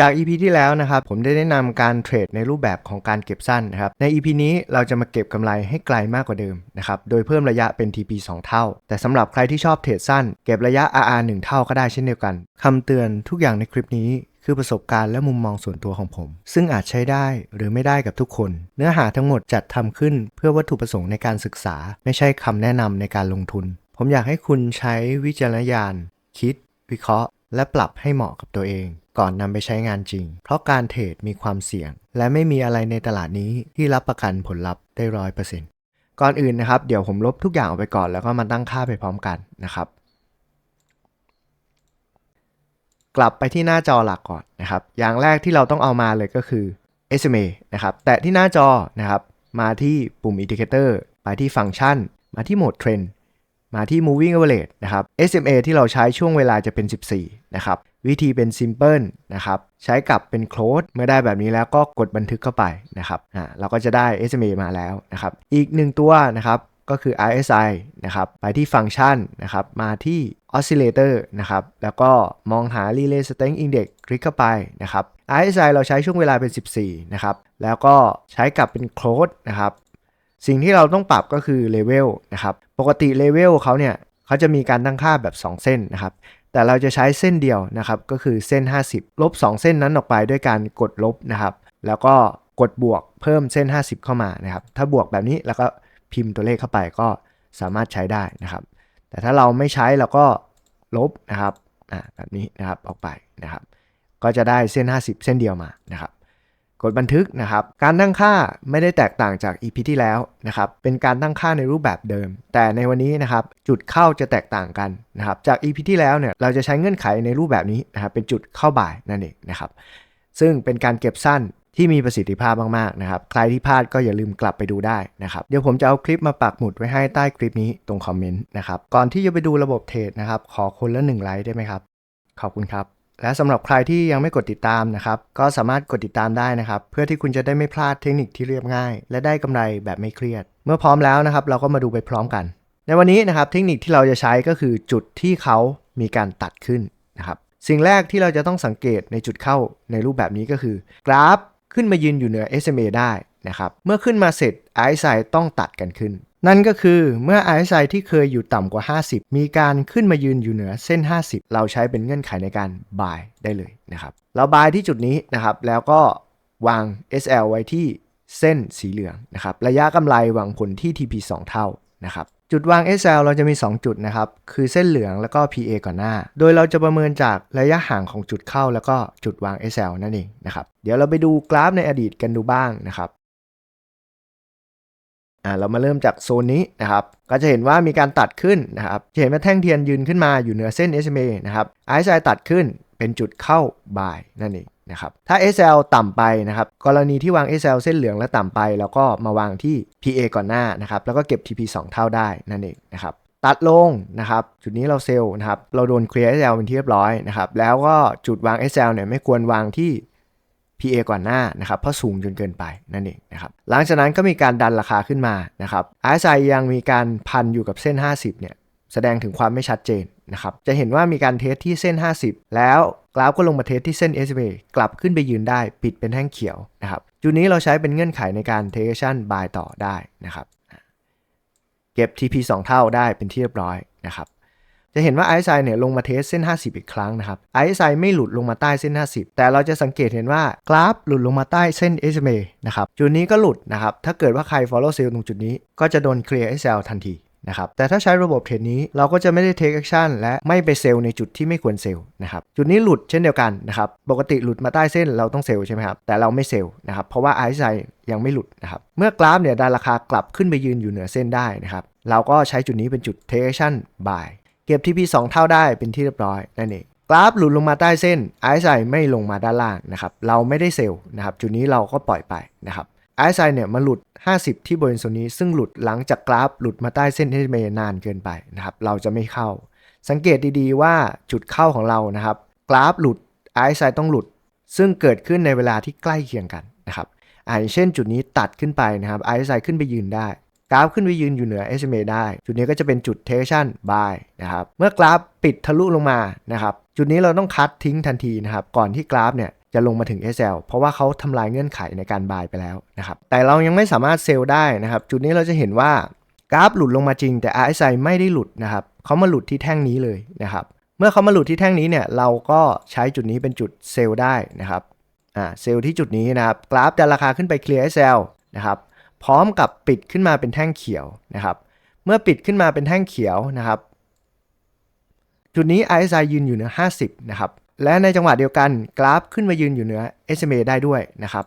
จาก EP ที่แล้วนะครับผมได้แนะนำการเทรดในรูปแบบของการเก็บสั้นนะครับใน EP นี้เราจะมาเก็บกำไรให้ไกลมากกว่าเดิมนะครับโดยเพิ่มระยะเป็น TP 2 เท่า แต่สำหรับใครที่ชอบเทรดสั้น เก็บระยะ RR 1 เท่าก็ได้เช่นเดียวกันคำเตือนทุกอย่างในคลิปนี้คือประสบการณ์และมุมมองส่วนตัวของผม ซึ่งอาจใช้ได้หรือไม่ได้กับทุกคน เนื้อหาทั้งหมดจัดทำขึ้นเพื่อวัตถุประสงค์ในการศึกษา ไม่ใช่คำแนะนำในการลงทุน ผมอยากให้คุณใช้วิจารณญาณคิด วิเคราะห์ และปรับให้เหมาะกับตัวเอง ก่อนนำไปใช้งานจริง เพราะการเทรดมีความเสี่ยง และไม่มีอะไรในตลาดนี้ที่รับประกันผลลัพธ์ได้ร้อยเปอร์เซ็นต์ก่อนอื่นนะครับ เดี๋ยวผมลบทุกอย่างออกไปก่อนแล้วก็มาตั้งค่าไปพร้อมกันนะครับ กลับไปที่หน้าจอหลักก่อนนะครับ อย่างแรกที่เราต้องเอามาเลยก็คือ SMA นะครับ แตะที่หน้าจอนะครับ มาที่ปุ่ม Indicator ไปที่ฟังก์ชัน มาที่โหมด Trend มาที่ moving average นะครับ SMA ที่เราใช้ช่วงเวลาจะเป็น 14 นะครับ วิธีเป็น simple นะครับ ใช้กับเป็น close เมื่อได้แบบนี้แล้วก็กดบันทึกเข้าไปนะครับอ่าเราก็จะได้ SMA มาแล้วนะครับ อีกหนึ่งตัวนะครับก็คือ RSI นะครับ ไปที่ฟังก์ชันนะครับ มาที่ oscillator นะครับ แล้วก็มองหา relay strength index คลิกเข้าไปนะครับ RSI เราใช้ช่วงเวลาเป็น 14 นะครับ แล้วก็ใช้กับเป็น close นะครับ สิ่งที่เราต้องปรับก็คือเลเวลนะครับ ปกติเลเวลเขาเนี่ยเขาจะมีการตั้งค่าแบบ 2 เส้นนะครับ แต่เราจะใช้เส้นเดียวนะครับ ก็คือเส้น 50 ลบ 2 เส้นนั้นออกไปด้วยการกดลบนะครับ แล้วก็กดบวกเพิ่มเส้น 50 เข้ามานะครับ ถ้าบวกแบบนี้แล้วก็พิมพ์ตัวเลขเข้าไปก็สามารถใช้ได้นะครับ แต่ถ้าเราไม่ใช้เราก็ลบนะครับแบบนี้นะครับออกไปนะครับ ก็จะได้เส้น 50 เส้นเดียวมานะครับ กดบันทึกนะครับ การตั้งค่าไม่ได้แตกต่างจาก EP ที่แล้วนะครับ เป็นการตั้งค่าในรูปแบบเดิม แต่ในวันนี้นะครับจุดเข้าจะแตกต่างกันนะครับ จาก EP ที่แล้วเนี่ยเราจะใช้เงื่อนไขในรูปแบบนี้นะครับ เป็นจุดเข้าบ่ายนั่นเองนะครับ ซึ่งเป็นการเก็บสั้นที่มีประสิทธิภาพมากๆนะครับ ใครที่พลาดก็อย่าลืมกลับไปดูได้นะครับ เดี๋ยวผมจะเอาคลิปมาปักหมุดไว้ให้ใต้คลิปนี้ตรงคอมเมนต์นะครับ ก่อนที่จะไปดูระบบเทรดนะครับ ขอคนละหนึ่งไลค์ได้ไหมครับ ขอบคุณครับ และสำหรับใครที่ยังไม่กดติดตามนะครับ ก็สามารถกดติดตามได้นะครับ เพื่อที่คุณจะได้ไม่พลาดเทคนิคที่เรียบง่าย และได้กำไรแบบไม่เครียด เมื่อพร้อมแล้วนะครับ เราก็มาดูไปพร้อมกัน ในวันนี้นะครับเทคนิคที่เราจะใช้ก็คือจุดที่เขามีการตัดขึ้นนะครับ สิ่งแรกที่เราจะต้องสังเกตในจุดเข้าในรูปแบบนี้ก็คือ กราฟขึ้นมายืนอยู่เหนือ SMA ได้นะครับ เมื่อขึ้นมาเสร็จ RSI ต้องตัดกันขึ้น นั่นก็คือเมื่อ RSI ที่เคยอยู่ต่ำกว่า 50 มีการขึ้นมายืนอยู่เหนือเส้น 50 เราใช้เป็นเงื่อนไขในการ buy ได้เลยนะครับ เรา buy ที่จุดนี้นะครับ แล้วก็วาง SL ไว้ที่เส้นสีเหลืองนะครับ ระยะกำไรวางผลที่ TP 2 เท่านะครับจุดวาง SL เราจะมี 2 จุดนะครับ คือเส้นเหลืองแล้วก็ PA ก่อนหน้า โดยเราจะประเมินจากระยะห่างของจุดเข้าแล้วก็จุดวาง SL นั่นเองนะครับ เดี๋ยวเราไปดูกราฟในอดีตกันดูบ้างนะครับ อ่าเรามาเริ่มจากโซนนี้นะครับก็จะเห็นว่ามีการตัดขึ้นนะครับจะเห็นว่าแท่งเทียนยืนขึ้นมาอยู่เหนือเส้น SMA นะครับ RSI ตัดขึ้นเป็นจุดเข้า buy นั่นเองนะครับถ้า SL ต่ำไปนะครับกรณีที่วาง SL เส้นเหลืองและต่ำไป แล้วก็มาวางที่ PA ก่อนหน้านะครับแล้วก็เก็บ TP 2 เท่าได้นั่นเองนะครับตัดลงนะครับจุดนี้เราเซลล์นะครับเราโดนเคลียร์ SL เป็นที่เรียบร้อยนะครับแล้วก็จุดวาง SL เนี่ยไม่ควรวางที่ PA ก่อนหน้านะครับเพราะสูงจนเกินไปนั่นเองนะครับหลังจากนั้นก็มีการดันราคาขึ้นมานะครับ RSI ยังมีการพันอยู่กับเส้น 50เนี่ยแสดงถึงความไม่ชัดเจนนะครับจะเห็นว่ามีการเทสที่เส้น 50 แล้วกราฟก็ลงมาเทสที่เส้น SMA กลับขึ้นไปยืนได้ปิดเป็นแท่งเขียวนะครับจุดนี้เราใช้เป็นเงื่อนไขในการ take action buy ต่อได้นะครับเก็บ TP 2 เท่าได้เป็นที่เรียบร้อยนะครับ จะเห็นว่า RSI เนี่ยลงมาเทสเส้น 50 อีกครั้งนะครับ RSI ไม่หลุดลงมาใต้เส้น 50 แต่เราจะสังเกตเห็นว่ากราฟหลุดลงมาใต้เส้น SMA นะครับจุดนี้ก็หลุดนะครับถ้าเกิดว่าใคร follow sell ตรงจุดนี้ ก็จะโดน clear SL ทันทีนะครับแต่ถ้าใช้ระบบเทรดนี้เราก็จะไม่ได้ take action และไม่ไปเซลล์ในจุดที่ไม่ควรเซลล์นะครับจุดนี้หลุดเช่นเดียวกันนะครับปกติหลุดมาใต้เส้นเราต้องเซลล์ใช่ไหมครับแต่เราไม่เซลล์นะครับเพราะว่า RSI ยังไม่หลุดนะครับเมื่อกราฟเนี่ยดันราคากลับขึ้นไปยืนอยู่เหนือเส้นได้นะครับเราก็ใช้จุดนี้เป็นจุด take action buy เก็บ TP 2 เท่าได้เป็นที่เรียบร้อยนั่นเองกราฟหลุดลงมาใต้เส้น RSI ไม่ลงมาด้านล่างนะครับเราไม่ได้เซลล์นะครับจุดนี้เราก็ปล่อยไปนะครับ RSI เนี่ยมาหลุด 50 ที่บริเวณโซนนี้ ซึ่งหลุดหลังจากกราฟหลุดมาใต้เส้น SMA นานเกินไปนะครับเราจะไม่เข้า สังเกตดีๆว่าจุดเข้าของเรานะครับกราฟหลุด RSI ต้องหลุด ซึ่งเกิดขึ้นในเวลาที่ใกล้เคียงกันนะครับอ่าอย่างเช่นจุดนี้ตัดขึ้นไปนะครับ RSI ขึ้นไปยืนได้ ราฟขึ้นไปยืนอยู่เหนือ SMA ได้ จุดนี้ก็จะเป็นจุด tension buy นะครับเมื่อกราฟปิดทะลุลงมานะครับจุดนี้เราต้องคัดทิ้งทันทีนะครับก่อนที่กราฟเนี่ยจะลงมาถึง SL เพราะว่าเขาทำลายเงื่อนไขในการบายไปแล้วนะครับแต่เรายังไม่สามารถเซลล์ได้นะครับจุดนี้เราจะเห็นว่ากราฟหลุดลงมาจริง แต่ RSI ไม่ได้หลุดนะครับเขามาหลุดที่แท่งนี้เลยนะครับเมื่อเขามาหลุดที่แท่งนี้เนี่ยเราก็ใช้จุดนี้เป็นจุดเซลล์ได้นะครับอ่าเซลล์ที่จุดนี้นะครับกราฟดันราคาขึ้นไปเคลียร์ SL นะครับ พร้อมกับปิดขึ้นมาเป็นแท่งเขียวนะครับ เมื่อปิดขึ้นมาเป็นแท่งเขียวนะครับ จุดนี้ RSI ยืนอยู่เหนือ 50 นะครับ และในจังหวะเดียวกันกราฟขึ้นมายืนอยู่เหนือ SMA ได้ด้วยนะครับ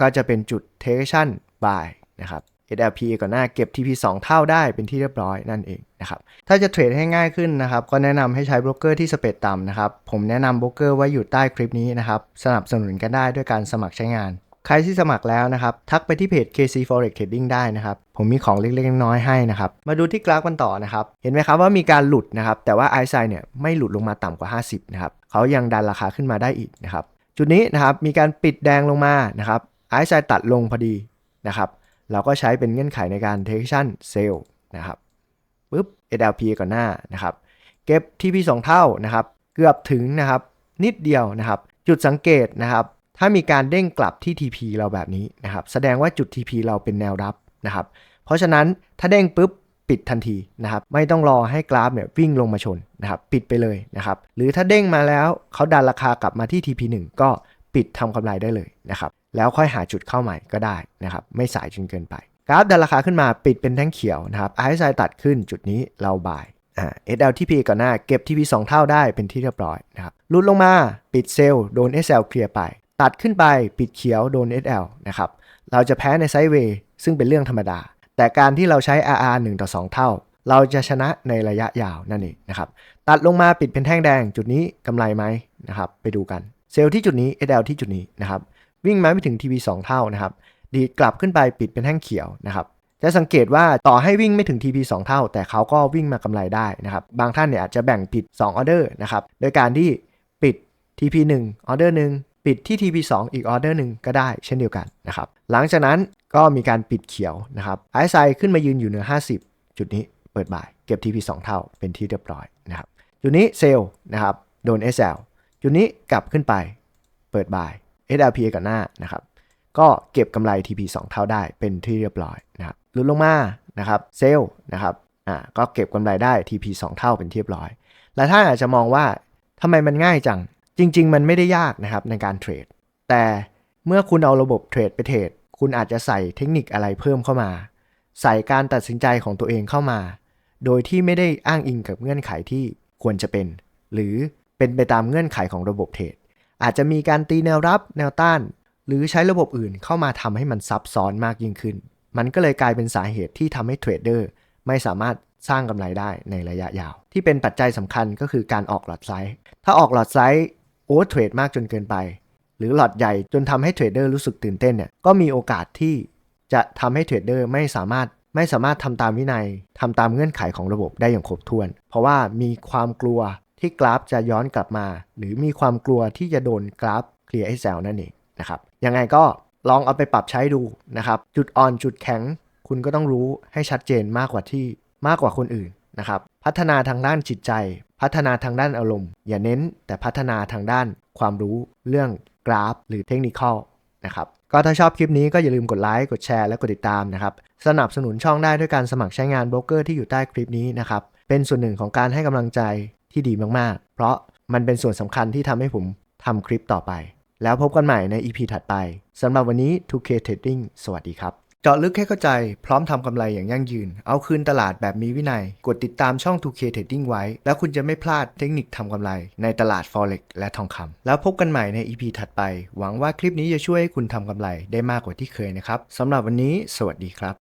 ก็จะเป็นจุด Tension Buy นะครับ SLP ก่อนหน้าเก็บ TP 2 เท่าได้เป็นที่เรียบร้อยนั่นเองนะครับถ้าจะเทรดให้ง่ายขึ้นนะครับ ก็แนะนำให้ใช้โบรกเกอร์ที่สเปดต่ำนะครับ ผมแนะนำโบรกเกอร์ไว้อยู่ใต้คลิปนี้นะครับ สนับสนุนกันได้ด้วยการสมัครใช้งาน ใครที่สมัครแล้วนะครับ ทักไปที่เพจ KC Forex Trading ได้นะครับ ผมมีของเล็กๆน้อยๆให้นะครับ มาดูที่กราฟกันต่อนะครับ เห็นไหมครับว่ามีการหลุดนะครับ แต่ว่า RSI เนี่ยไม่หลุดลงมาต่ำกว่า 50 นะครับ เขายังดันราคาขึ้นมาได้อีกนะครับ จุดนี้นะครับมีการปิดแดงลงมานะครับ RSI ตัดลงพอดีนะครับ เราก็ใช้เป็นเงื่อนไขในการ Tension Sell นะครับปุ๊บ SLP ก่อนหน้านะครับ เก็บ TP 2 เท่านะครับ เกือบถึงนะครับ นิดเดียวนะครับ จุดสังเกตนะครับ ถ้ามีการเด้งกลับที่ TP เราแบบนี้นะครับ แสดงว่าจุด TP เราเป็นแนวรับนะครับ เพราะฉะนั้นถ้าเด้งปุ๊บปิดทันทีนะครับ ไม่ต้องรอให้กราฟเนี่ยวิ่งลงมาชนนะครับ ปิดไปเลยนะครับ หรือถ้าเด้งมาแล้วเขาดันราคากลับมาที่ TP 1 ก็ปิดทำกำไรได้เลยนะครับ แล้วค่อยหาจุดเข้าใหม่ก็ได้นะครับ ไม่สายจนเกินไป กราฟดันราคาขึ้นมาปิดเป็นแท่งเขียวนะครับ RSI ตัดขึ้นจุดนี้เราบายอ่า SLTP ก่อนหน้าเก็บ TP 2 เท่าได้เป็นที่เรียบร้อยนะครับหลุดลงมาปิดเซลล์โดน SL เคลียร์ไป ตัดขึ้นไปปิดเขียวโดน SL นะครับ เราจะแพ้ในไซด์เวย์ซึ่งเป็นเรื่องธรรมดา แต่การที่เราใช้ RR 1ต่อ2 เท่า เราจะชนะในระยะยาวนั่นเองนะครับ ตัดลงมาปิดเป็นแท่งแดง จุดนี้กำไรไหมนะครับ ไปดูกัน เซลล์ที่จุดนี้ SL ที่จุดนี้นะครับ วิ่งมาไม่ถึง TP 2 เท่านะครับ ดีดกลับขึ้นไปปิดเป็นแท่งเขียวนะครับ จะสังเกตว่าต่อให้วิ่งไม่ถึง TP 2 เท่า แต่เขาก็วิ่งมากำไรได้นะครับ บางท่านเนี่ยอาจจะแบ่งปิด2ออเดอร์นะครับ โดยการที่ปิด TP 1ออเดอร์หนึ่ง ปิดที่ TP 2 อีกออเดอร์หนึ่งก็ได้เช่นเดียวกันนะครับ หลังจากนั้นก็มีการปิดเขียวนะครับ RSI ขึ้นมายืนอยู่เหนือ 50 จุดนี้เปิดบ่าย เก็บ TP 2 เท่าเป็นที่เรียบร้อยนะครับจุดนี้เซลล์นะครับโดน SL จุดนี้กลับขึ้นไปเปิดบ่าย SLP กันหน้านะครับก็เก็บกำไร TP 2 เท่าได้เป็นที่เรียบร้อยนะครับหลุดลงมานะครับเซลล์นะครับอ่าก็เก็บกำไรได้ TP 2 เท่าเป็นที่เรียบร้อย หลายท่านอาจจะมองว่าทำไมมันง่ายจัง จริง ๆ มันไม่ได้ยากนะครับในการเทรด แต่เมื่อคุณเอาระบบเทรดไปเทรด คุณอาจจะใส่เทคนิคอะไรเพิ่มเข้ามา ใส่การตัดสินใจของตัวเองเข้ามา โดยที่ไม่ได้อ้างอิงกับเงื่อนไขที่ควรจะเป็น หรือเป็นไปตามเงื่อนไขของระบบเทรด อาจจะมีการตีแนวรับแนวต้าน หรือใช้ระบบอื่นเข้ามาทำให้มันซับซ้อนมากยิ่งขึ้น มันก็เลยกลายเป็นสาเหตุที่ทำให้เทรดเดอร์ไม่สามารถสร้างกำไรได้ในระยะยาว ที่เป็นปัจจัยสำคัญก็คือการออกหลอดไซส์ถ้าออกหลอดไซส์ โอเวอร์เทรดมากจนเกินไป หรือหลอดใหญ่จนทำให้เทรดเดอร์รู้สึกตื่นเต้นเนี่ยก็มีโอกาสที่จะทำให้เทรดเดอร์ไม่สามารถไม่สามารถทำตามวินัยทำตามเงื่อนไขของระบบได้อย่างครบถ้วน เพราะว่ามีความกลัวที่กราฟจะย้อนกลับมา หรือมีความกลัวที่จะโดนกราฟเคลียร์ไอแซลนั่นเองนะครับยังไงก็ลองเอาไปปรับใช้ดูนะครับ จุดอ่อนจุดแข็ง คุณก็ต้องรู้ให้ชัดเจนมากกว่าที่มากกว่าคนอื่น นะครับพัฒนาทางด้านจิตใจ พัฒนาทางด้านอารมณ์ อย่าเน้นแต่พัฒนาทางด้านความรู้เรื่องกราฟ หรือเทคนิคนะครับก็ถ้าชอบคลิปนี้ก็อย่าลืมกดไลค์กดแชร์และกดติดตามนะครับสนับสนุนช่องได้ด้วยการสมัครใช้งานโบรกเกอร์ที่อยู่ใต้คลิปนี้นะครับเป็นส่วนหนึ่งของการให้กำลังใจที่ดีมากๆ เพราะมันเป็นส่วนสำคัญที่ทำให้ผมทำคลิปต่อไป แล้วพบกันใหม่ใน EP ถัดไปสำหรับวันนี้ 2K Trading สวัสดีครับ เจาะลึกให้เข้าใจพร้อมทำกำไรอย่างยั่งยืน เอาคืนตลาดแบบมีวินัย กดติดตามช่อง 2K Trading ไว้ แล้วคุณจะไม่พลาดเทคนิคทำกำไรในตลาด Forex และทองคำแล้วพบกันใหม่ใน EP ถัดไป หวังว่าคลิปนี้จะช่วยให้คุณทำกำไรได้มากกว่าที่เคยนะครับสำหรับวันนี้ สวัสดีครับ